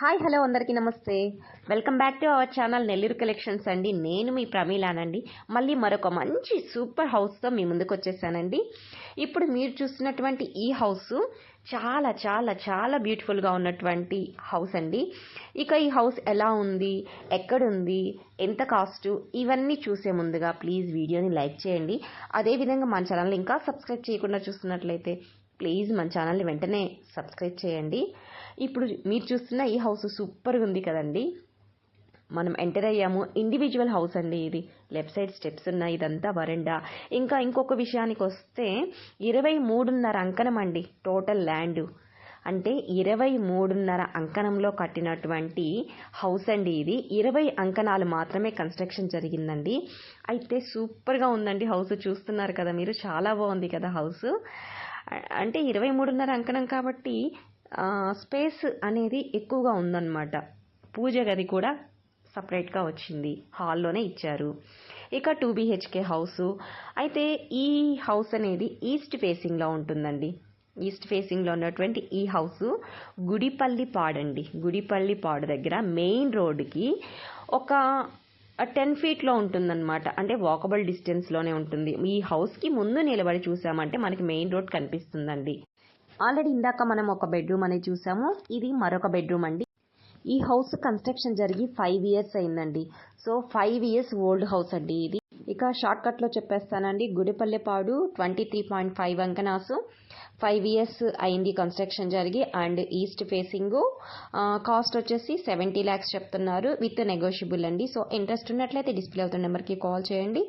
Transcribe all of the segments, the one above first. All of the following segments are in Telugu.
హాయ్ హలో అందరికీ నమస్తే. Welcome back to our channel Nellore collections అండి. నేను మీ ప్రమీలానండి. మళ్ళీ మరొక మంచి సూపర్ హౌస్తో మీ ముందుకు వచ్చేసానండి. ఇప్పుడు మీరు చూస్తున్నటువంటి ఈ హౌస్ చాలా చాలా చాలా బ్యూటిఫుల్గా ఉన్నటువంటి హౌస్ అండి. ఇక ఈ హౌస్ ఎలా ఉంది? ఎక్కడుంది? ఎంత కాస్ట్? ఇవన్నీ చూసే ముందుగా ప్లీజ్ వీడియోని లైక్ చేయండి. అదేవిధంగా మన ఛానల్ ఇంకా సబ్స్క్రైబ్ చేయకుండా చూస్తున్నట్లయితే ప్లీజ్ మన ఛానల్ని వెంటనే సబ్స్క్రైబ్ చేయండి. ఇప్పుడు మీరు చూస్తున్న ఈ హౌస్ సూపర్గా ఉంది కదండి. మనం ఎంటర్ అయ్యాము. ఇండివిజువల్ హౌస్ అండి ఇది. లెఫ్ట్ సైడ్ స్టెప్స్ ఉన్నాయి. ఇదంతా వరండా. ఇంకా ఇంకొక విషయానికి వస్తే ఇరవై మూడున్నర అంకణం అండి టోటల్ ల్యాండ్ అంటే ఇరవై మూడున్నర అంకణంలో కట్టినటువంటి హౌస్ అండి ఇది. ఇరవై అంకణాలు మాత్రమే కన్స్ట్రక్షన్ జరిగిందండి. అయితే సూపర్గా ఉందండి హౌస్ చూస్తున్నారు కదా మీరు. చాలా బాగుంది కదా హౌస్ అంటే ఇరవై మూడున్నర అంకణం కాబట్టి స్పేస్ అనేది ఎక్కువగా ఉందన్నమాట. పూజ గది కూడా సపరేట్గా వచ్చింది. హాల్లోనే ఇచ్చారు. ఇక టూ బీహెచ్కే హౌస్. అయితే ఈ హౌస్ అనేది ఈస్ట్ ఫేసింగ్లో ఉంటుందండి. ఈస్ట్ ఫేసింగ్లో ఉన్నటువంటి ఈ హౌస్ గుడిపల్లి పాడండి గుడిపల్లి పాడు దగ్గర మెయిన్ రోడ్డుకి ఒక టెన్ ఫీట్లో ఉంటుందన్నమాట. అంటే వాకబుల్ డిస్టెన్స్లోనే ఉంటుంది. ఈ హౌస్కి ముందు నిలబడి చూసామంటే మనకి మెయిన్ రోడ్ కనిపిస్తుందండి. ఆల్రెడీ ఇందాక మనం ఒక బెడ్రూమ్ అనేది చూసాము. ఇది మరొక బెడ్రూమ్ అండి. ఈ హౌస్ కన్స్ట్రక్షన్ జరిగి ఫైవ్ ఇయర్స్ అయిందండి. So five years old house అండి ఇది. ఇక షార్ట్కట్లో చెప్పేస్తానండి. Gudipallepadu twenty three point five అంకనాసు five years అయింది కన్స్ట్రక్షన్ జరిగి అండ్ ఈస్ట్ ఫేసింగ్. కాస్ట్ వచ్చేసి సెవెంటీ ల్యాక్స్ చెప్తున్నారు విత్ నెగోషియబుల్ అండి. సో ఇంట్రెస్ట్ ఉన్నట్లయితే డిస్ప్లే అవుతున్న నెంబర్కి కాల్ చేయండి.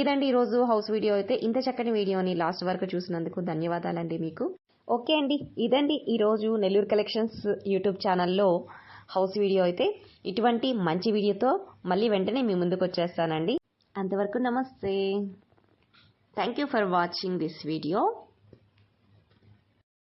ఇదండి ఈరోజు హౌస్ వీడియో అయితే. ఇంత చక్కని వీడియోని లాస్ట్ వరకు చూసినందుకు ధన్యవాదాలండి మీకు. ఓకే అండి. ఇదండి ఈరోజు నెల్లూరు కలెక్షన్స్ యూట్యూబ్ ఛానల్లో హౌస్ వీడియో అయితే. ఇటువంటి మంచి వీడియోతో మళ్ళీ వెంటనే మీ ముందుకు వచ్చేస్తానండి. అంతవరకు నమస్తే. Thank you for watching this video